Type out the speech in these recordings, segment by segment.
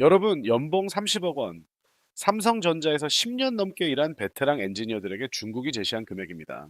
여러분, 연봉 30억 원. 삼성전자에서 10년 넘게 일한 베테랑 엔지니어들에게 중국이 제시한 금액입니다.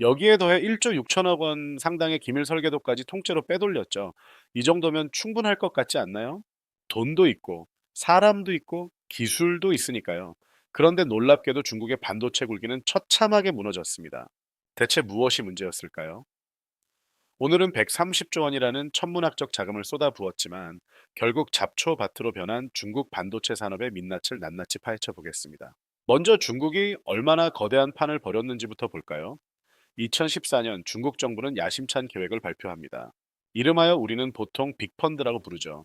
여기에 더해 1조 6천억 원 상당의 기밀 설계도까지 통째로 빼돌렸죠. 이 정도면 충분할 것 같지 않나요? 돈도 있고, 사람도 있고, 기술도 있으니까요. 그런데 놀랍게도 중국의 반도체 굴기는 처참하게 무너졌습니다. 대체 무엇이 문제였을까요? 오늘은 130조 원이라는 천문학적 자금을 쏟아부었지만 결국 잡초밭으로 변한 중국 반도체 산업의 민낯을 낱낱이 파헤쳐 보겠습니다. 먼저 중국이 얼마나 거대한 판을 벌였는지부터 볼까요? 2014년 중국 정부는 야심찬 계획을 발표합니다. 이름하여 우리는 보통 빅펀드라고 부르죠.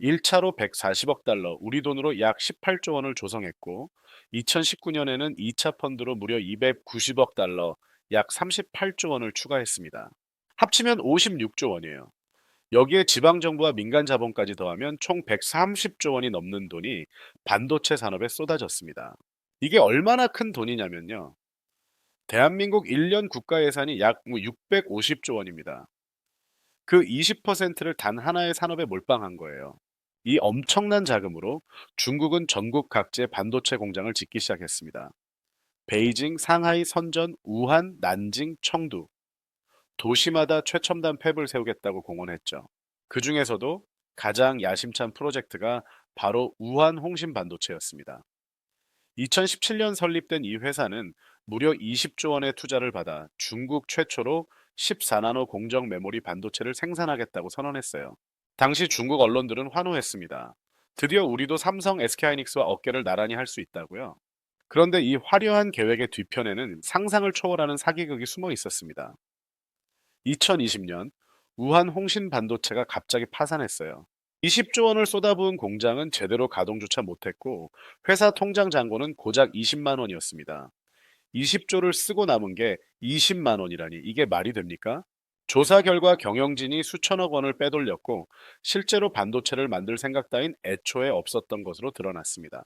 1차로 140억 달러, 우리 돈으로 약 18조 원을 조성했고, 2019년에는 2차 펀드로 무려 290억 달러, 약 38조 원을 추가했습니다. 합치면 56조 원이에요. 여기에 지방정부와 민간 자본까지 더하면 총 130조 원이 넘는 돈이 반도체 산업에 쏟아졌습니다. 이게 얼마나 큰 돈이냐면요. 대한민국 1년 국가 예산이 약 650조 원입니다. 그 20%를 단 하나의 산업에 몰빵한 거예요. 이 엄청난 자금으로 중국은 전국 각지에 반도체 공장을 짓기 시작했습니다. 베이징, 상하이, 선전, 우한, 난징, 청두. 도시마다 최첨단 팹을 세우겠다고 공언했죠. 그 중에서도 가장 야심찬 프로젝트가 바로 우한 홍신 반도체였습니다. 2017년 설립된 이 회사는 무려 20조 원의 투자를 받아 중국 최초로 14나노 공정 메모리 반도체를 생산하겠다고 선언했어요. 당시 중국 언론들은 환호했습니다. 드디어 우리도 삼성 SK하이닉스와 어깨를 나란히 할 수 있다고요. 그런데 이 화려한 계획의 뒤편에는 상상을 초월하는 사기극이 숨어 있었습니다. 2020년 우한 홍신 반도체가 갑자기 파산했어요. 20조 원을 쏟아부은 공장은 제대로 가동조차 못했고 회사 통장 잔고는 고작 20만 원이었습니다. 20조를 쓰고 남은 게 20만 원이라니 이게 말이 됩니까? 조사 결과 경영진이 수천억 원을 빼돌렸고 실제로 반도체를 만들 생각 따윈 애초에 없었던 것으로 드러났습니다.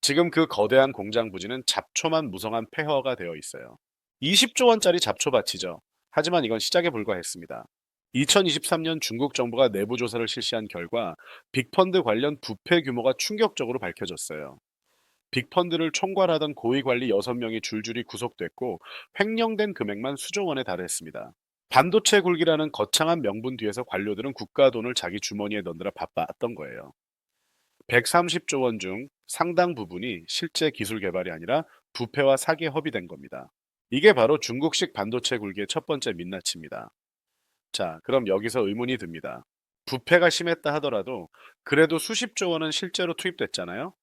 지금 그 거대한 공장 부지는 잡초만 무성한 폐허가 되어 있어요. 20조 원짜리 잡초밭이죠. 하지만 이건 시작에 불과했습니다. 2023년 중국 정부가 내부 조사를 실시한 결과 빅펀드 관련 부패 규모가 충격적으로 밝혀졌어요. 빅펀드를 총괄하던 고위 관리 6명이 줄줄이 구속됐고 횡령된 금액만 수조 원에 달했습니다. 반도체 굴기라는 거창한 명분 뒤에서 관료들은 국가 돈을 자기 주머니에 넣느라 바빴던 거예요. 130조 원 중 상당 부분이 실제 기술 개발이 아니라 부패와 사기에 허비된 겁니다. 이게 바로 중국식 반도체 굴기의 첫 번째 민낯입니다. 자, 그럼 여기서 의문이 듭니다. 부패가 심했다 하더라도 그래도 수십조 원은 실제로 투입됐잖아요?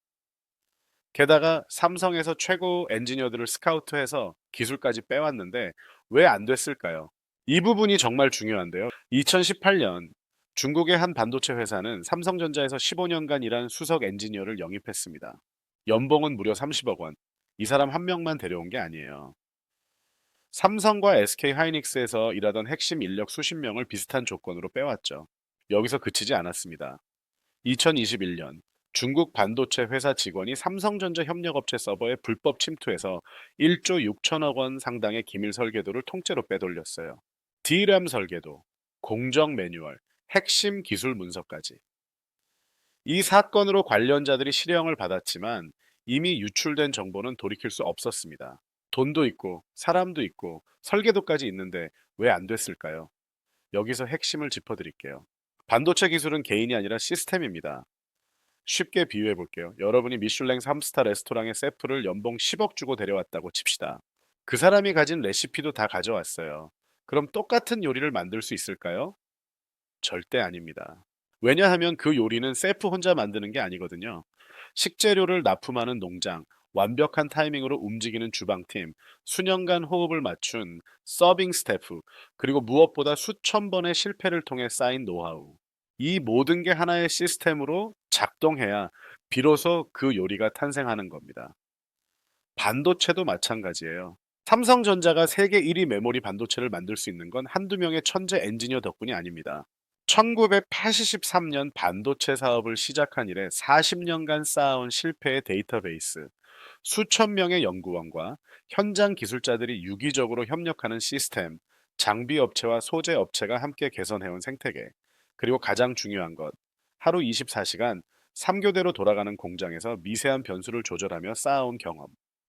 게다가 삼성에서 최고 엔지니어들을 스카우트해서 기술까지 빼왔는데 왜 안 됐을까요? 이 부분이 정말 중요한데요. 2018년 중국의 한 반도체 회사는 삼성전자에서 15년간 일한 수석 엔지니어를 영입했습니다. 연봉은 무려 30억 원. 이 사람 한 명만 데려온 게 아니에요. 삼성과 SK 하이닉스에서 일하던 핵심 인력 수십 명을 비슷한 조건으로 빼왔죠. 여기서 그치지 않았습니다. 2021년 중국 반도체 회사 직원이 삼성전자 협력업체 서버에 불법 침투해서 1조 6천억 원 상당의 기밀 설계도를 통째로 빼돌렸어요. D램 설계도, 공정 매뉴얼, 핵심 기술 문서까지. 이 사건으로 관련자들이 실형을 받았지만 이미 유출된 정보는 돌이킬 수 없었습니다. 돈도 있고 사람도 있고 설계도까지 있는데 왜 안 됐을까요? 여기서 핵심을 짚어드릴게요. 반도체 기술은 개인이 아니라 시스템입니다. 쉽게 비유해 볼게요. 여러분이 미슐랭 3스타 레스토랑의 세프를 연봉 10억 주고 데려왔다고 칩시다. 그 사람이 가진 레시피도 다 가져왔어요. 그럼 똑같은 요리를 만들 수 있을까요? 절대 아닙니다. 왜냐하면 그 요리는 세프 혼자 만드는 게 아니거든요. 식재료를 납품하는 농장, 완벽한 타이밍으로 움직이는 주방팀, 수년간 호흡을 맞춘 서빙 스태프, 그리고 무엇보다 수천 번의 실패를 통해 쌓인 노하우. 이 모든 게 하나의 시스템으로 작동해야 비로소 그 요리가 탄생하는 겁니다. 반도체도 마찬가지예요. 삼성전자가 세계 1위 메모리 반도체를 만들 수 있는 건 한두 명의 천재 엔지니어 덕분이 아닙니다. 1983년 반도체 사업을 시작한 이래 40년간 쌓아온 실패의 데이터베이스, 수천 명의 연구원과 현장 기술자들이 유기적으로 협력하는 시스템, 장비 업체와 소재 업체가 함께 개선해온 생태계, 그리고 가장 중요한 것, 하루 24시간 3교대로 돌아가는 공장에서 미세한 변수를 조절하며 쌓아온 경험.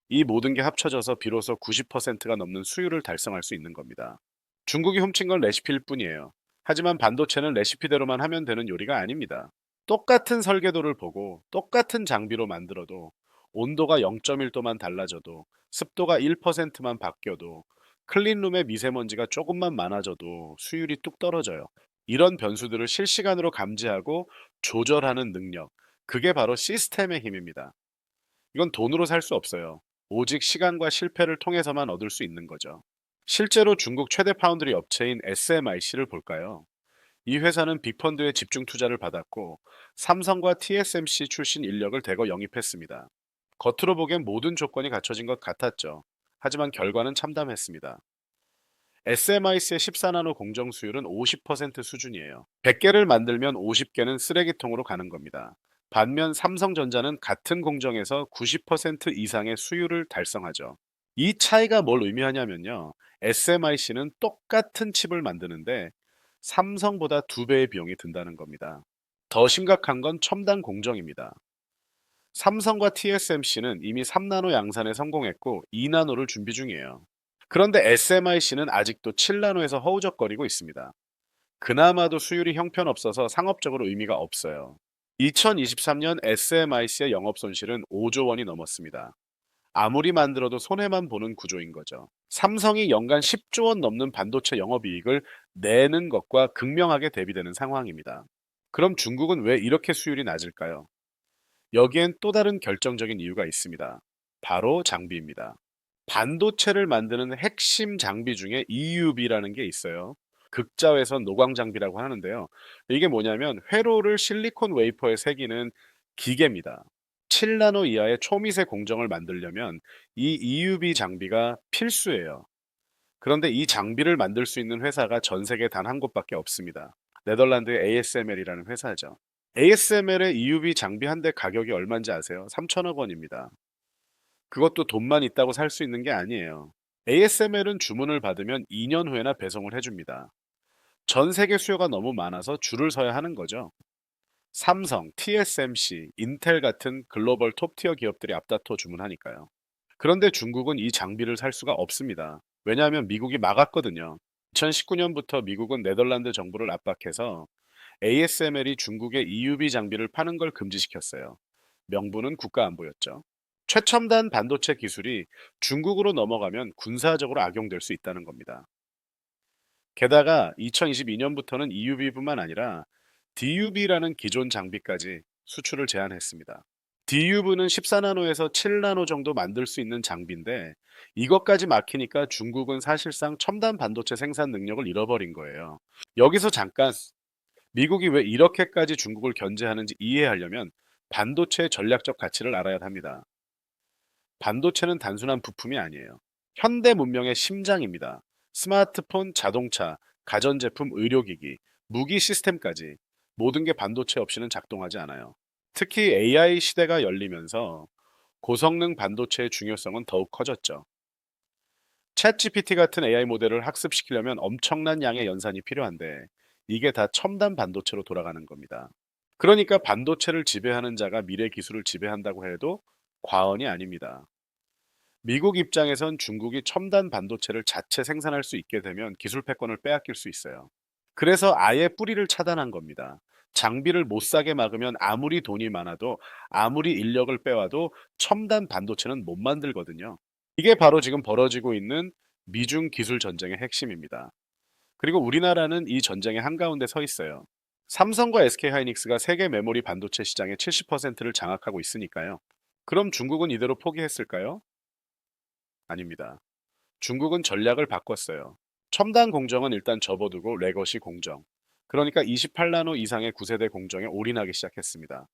이 모든 게 합쳐져서 비로소 90%가 넘는 수율을 달성할 수 있는 겁니다. 중국이 훔친 건 레시피일 뿐이에요. 하지만 반도체는 레시피대로만 하면 되는 요리가 아닙니다. 똑같은 설계도를 보고 똑같은 장비로 만들어도 온도가 0.1도만 달라져도 습도가 1%만 바뀌어도 클린룸의 미세먼지가 조금만 많아져도 수율이 뚝 떨어져요. 이런 변수들을 실시간으로 감지하고 조절하는 능력. 그게 바로 시스템의 힘입니다. 이건 돈으로 살 수 없어요. 오직 시간과 실패를 통해서만 얻을 수 있는 거죠. 실제로 중국 최대 파운드리 업체인 SMIC를 볼까요? 이 회사는 빅펀드의 집중 투자를 받았고 삼성과 TSMC 출신 인력을 대거 영입했습니다. 겉으로 보기엔 모든 조건이 갖춰진 것 같았죠. 하지만 결과는 참담했습니다. SMIC의 14나노 공정 수율은 50% 수준이에요. 100개를 만들면 50개는 쓰레기통으로 가는 겁니다. 반면 삼성전자는 같은 공정에서 90% 이상의 수율을 달성하죠. 이 차이가 뭘 의미하냐면요. SMIC는 똑같은 칩을 만드는데 삼성보다 두 배의 비용이 든다는 겁니다. 더 심각한 건 첨단 공정입니다. 삼성과 TSMC는 이미 3나노 양산에 성공했고 2나노를 준비 중이에요. 그런데 SMIC는 아직도 7나노에서 허우적거리고 있습니다. 그나마도 수율이 형편없어서 상업적으로 의미가 없어요. 2023년 SMIC의 영업 손실은 5조 원이 넘었습니다. 아무리 만들어도 손해만 보는 구조인 거죠. 삼성이 연간 10조 원 넘는 반도체 영업이익을 내는 것과 극명하게 대비되는 상황입니다. 그럼 중국은 왜 이렇게 수율이 낮을까요? 여기엔 또 다른 결정적인 이유가 있습니다. 바로 장비입니다. 반도체를 만드는 핵심 장비 중에 EUV라는 게 있어요. 극자외선 노광 장비라고 하는데요. 이게 뭐냐면 회로를 실리콘 웨이퍼에 새기는 기계입니다. 7나노 이하의 초미세 공정을 만들려면 이 EUV 장비가 필수예요. 그런데 이 장비를 만들 수 있는 회사가 전 세계 단 한 곳밖에 없습니다. 네덜란드의 ASML이라는 회사죠. ASML의 EUV 장비 한 대 가격이 얼마인지 아세요? 3천억 원입니다. 그것도 돈만 있다고 살 수 있는 게 아니에요. ASML은 주문을 받으면 2년 후에나 배송을 해줍니다. 전 세계 수요가 너무 많아서 줄을 서야 하는 거죠. 삼성, TSMC, 인텔 같은 글로벌 톱티어 기업들이 앞다퉈 주문하니까요. 그런데 중국은 이 장비를 살 수가 없습니다. 왜냐하면 미국이 막았거든요. 2019년부터 미국은 네덜란드 정부를 압박해서 ASML이 중국의 EUV 장비를 파는 걸 금지시켰어요. 명분은 국가 안보였죠. 최첨단 반도체 기술이 중국으로 넘어가면 군사적으로 악용될 수 있다는 겁니다. 게다가 2022년부터는 EUV뿐만 아니라 DUV라는 기존 장비까지 수출을 제한했습니다. DUV는 14나노에서 7나노 정도 만들 수 있는 장비인데 이것까지 막히니까 중국은 사실상 첨단 반도체 생산 능력을 잃어버린 거예요. 여기서 잠깐 미국이 왜 이렇게까지 중국을 견제하는지 이해하려면 반도체의 전략적 가치를 알아야 합니다. 반도체는 단순한 부품이 아니에요. 현대 문명의 심장입니다. 스마트폰, 자동차, 가전제품, 의료기기, 무기 시스템까지 모든 게 반도체 없이는 작동하지 않아요. 특히 AI 시대가 열리면서 고성능 반도체의 중요성은 더욱 커졌죠. 챗 GPT 같은 AI 모델을 학습시키려면 엄청난 양의 연산이 필요한데 이게 다 첨단 반도체로 돌아가는 겁니다. 그러니까 반도체를 지배하는 자가 미래 기술을 지배한다고 해도 과언이 아닙니다. 미국 입장에선 중국이 첨단 반도체를 자체 생산할 수 있게 되면 기술 패권을 빼앗길 수 있어요. 그래서 아예 뿌리를 차단한 겁니다. 장비를 못 사게 막으면 아무리 돈이 많아도 아무리 인력을 빼와도 첨단 반도체는 못 만들거든요. 이게 바로 지금 벌어지고 있는 미중 기술 전쟁의 핵심입니다. 그리고 우리나라는 이 전쟁의 한가운데 서 있어요. 삼성과 SK 하이닉스가 세계 메모리 반도체 시장의 70%를 장악하고 있으니까요. 그럼 중국은 이대로 포기했을까요? 아닙니다. 중국은 전략을 바꿨어요. 첨단 공정은 일단 접어두고 레거시 공정. 그러니까 28나노 이상의 9세대 공정에 올인하기 시작했습니다.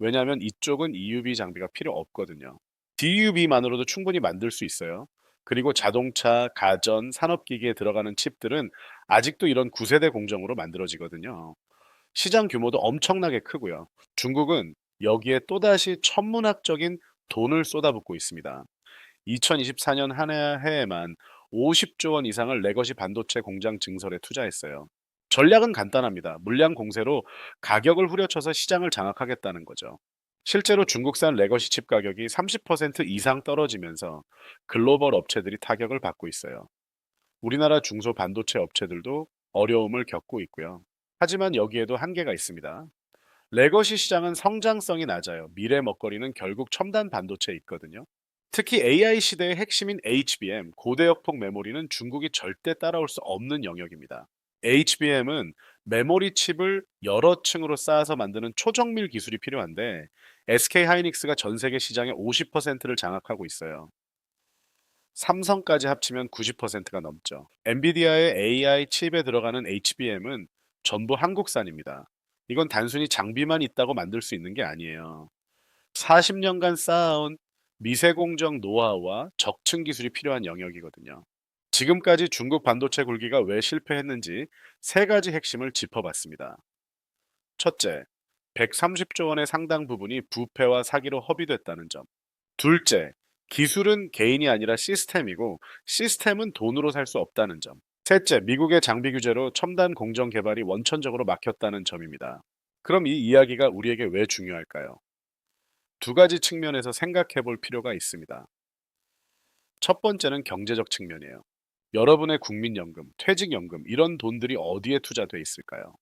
왜냐하면 이쪽은 EUV 장비가 필요 없거든요. DUV만으로도 충분히 만들 수 있어요. 그리고 자동차, 가전, 산업기기에 들어가는 칩들은 아직도 이런 9세대 공정으로 만들어지거든요. 시장 규모도 엄청나게 크고요. 중국은 여기에 또다시 천문학적인 돈을 쏟아붓고 있습니다. 2024년 한 해에만 50조 원 이상을 레거시 반도체 공장 증설에 투자했어요. 전략은 간단합니다. 물량 공세로 가격을 후려쳐서 시장을 장악하겠다는 거죠. 실제로 중국산 레거시 칩 가격이 30% 이상 떨어지면서 글로벌 업체들이 타격을 받고 있어요. 우리나라 중소 반도체 업체들도 어려움을 겪고 있고요. 하지만 여기에도 한계가 있습니다. 레거시 시장은 성장성이 낮아요. 미래 먹거리는 결국 첨단 반도체에 있거든요. 특히 AI 시대의 핵심인 HBM, 고대 역폭 메모리는 중국이 절대 따라올 수 없는 영역입니다. HBM은 메모리 칩을 여러 층으로 쌓아서 만드는 초정밀 기술이 필요한데 SK 하이닉스가 전 세계 시장의 50%를 장악하고 있어요. 삼성까지 합치면 90%가 넘죠. 엔비디아의 AI 칩에 들어가는 HBM은 전부 한국산입니다. 이건 단순히 장비만 있다고 만들 수 있는 게 아니에요. 40년간 쌓아온 미세공정 노하우와 적층 기술이 필요한 영역이거든요. 지금까지 중국 반도체 굴기가 왜 실패했는지 세 가지 핵심을 짚어봤습니다. 첫째, 130조 원의 상당 부분이 부패와 사기로 허비됐다는 점. 둘째, 기술은 개인이 아니라 시스템이고 시스템은 돈으로 살 수 없다는 점. 셋째, 미국의 장비 규제로 첨단 공정 개발이 원천적으로 막혔다는 점입니다. 그럼 이 이야기가 우리에게 왜 중요할까요? 두 가지 측면에서 생각해 볼 필요가 있습니다. 첫 번째는 경제적 측면이에요. 여러분의 국민연금, 퇴직연금, 이런 돈들이 어디에 투자돼 있을까요?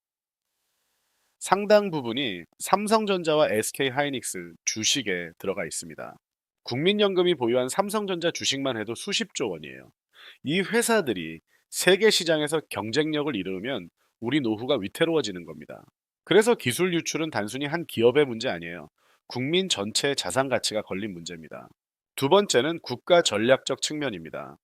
상당 부분이 삼성전자와 SK 하이닉스 주식에 들어가 있습니다. 국민연금이 보유한 삼성전자 주식만 해도 수십조 원이에요. 이 회사들이 세계 시장에서 경쟁력을 이루면 우리 노후가 위태로워지는 겁니다. 그래서 기술 유출은 단순히 한 기업의 문제 아니에요. 국민 전체의 자산 가치가 걸린 문제입니다. 두 번째는 국가 전략적 측면입니다.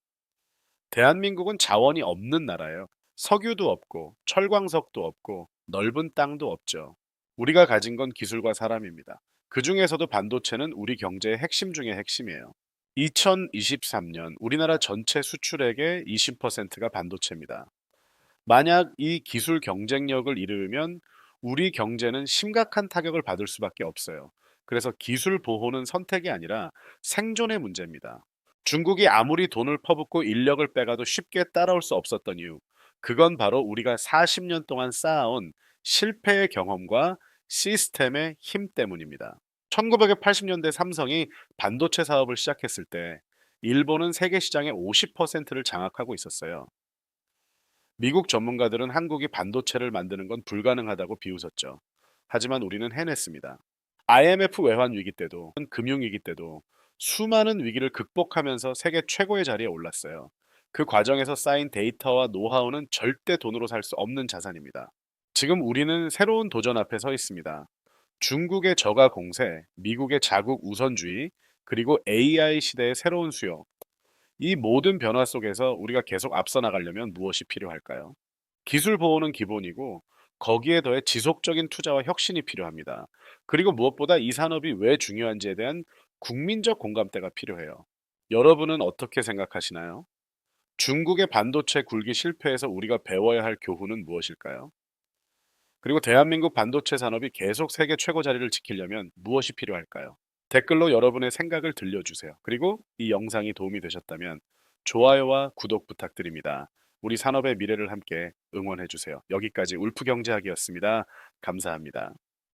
대한민국은 자원이 없는 나라예요. 석유도 없고 철광석도 없고 넓은 땅도 없죠. 우리가 가진 건 기술과 사람입니다. 그 중에서도 반도체는 우리 경제의 핵심 중의 핵심이에요. 2023년 우리나라 전체 수출액의 20%가 반도체입니다. 만약 이 기술 경쟁력을 잃으면 우리 경제는 심각한 타격을 받을 수밖에 없어요. 그래서 기술 보호는 선택이 아니라 생존의 문제입니다. 중국이 아무리 돈을 퍼붓고 인력을 빼가도 쉽게 따라올 수 없었던 이유. 그건 바로 우리가 40년 동안 쌓아온 실패의 경험과 시스템의 힘 때문입니다. 1980년대 삼성이 반도체 사업을 시작했을 때 일본은 세계 시장의 50%를 장악하고 있었어요. 미국 전문가들은 한국이 반도체를 만드는 건 불가능하다고 비웃었죠. 하지만 우리는 해냈습니다. IMF 외환 위기 때도 금융 위기 때도 수많은 위기를 극복하면서 세계 최고의 자리에 올랐어요. 그 과정에서 쌓인 데이터와 노하우는 절대 돈으로 살 수 없는 자산입니다. 지금 우리는 새로운 도전 앞에 서 있습니다. 중국의 저가 공세, 미국의 자국 우선주의, 그리고 AI 시대의 새로운 수요. 이 모든 변화 속에서 우리가 계속 앞서 나가려면 무엇이 필요할까요? 기술 보호는 기본이고 거기에 더해 지속적인 투자와 혁신이 필요합니다. 그리고 무엇보다 이 산업이 왜 중요한지에 대한 국민적 공감대가 필요해요. 여러분은 어떻게 생각하시나요? 중국의 반도체 굴기 실패에서 우리가 배워야 할 교훈은 무엇일까요? 그리고 대한민국 반도체 산업이 계속 세계 최고 자리를 지키려면 무엇이 필요할까요? 댓글로 여러분의 생각을 들려주세요. 그리고 이 영상이 도움이 되셨다면 좋아요와 구독 부탁드립니다. 우리 산업의 미래를 함께 응원해 주세요. 여기까지 울프경제학이었습니다. 감사합니다.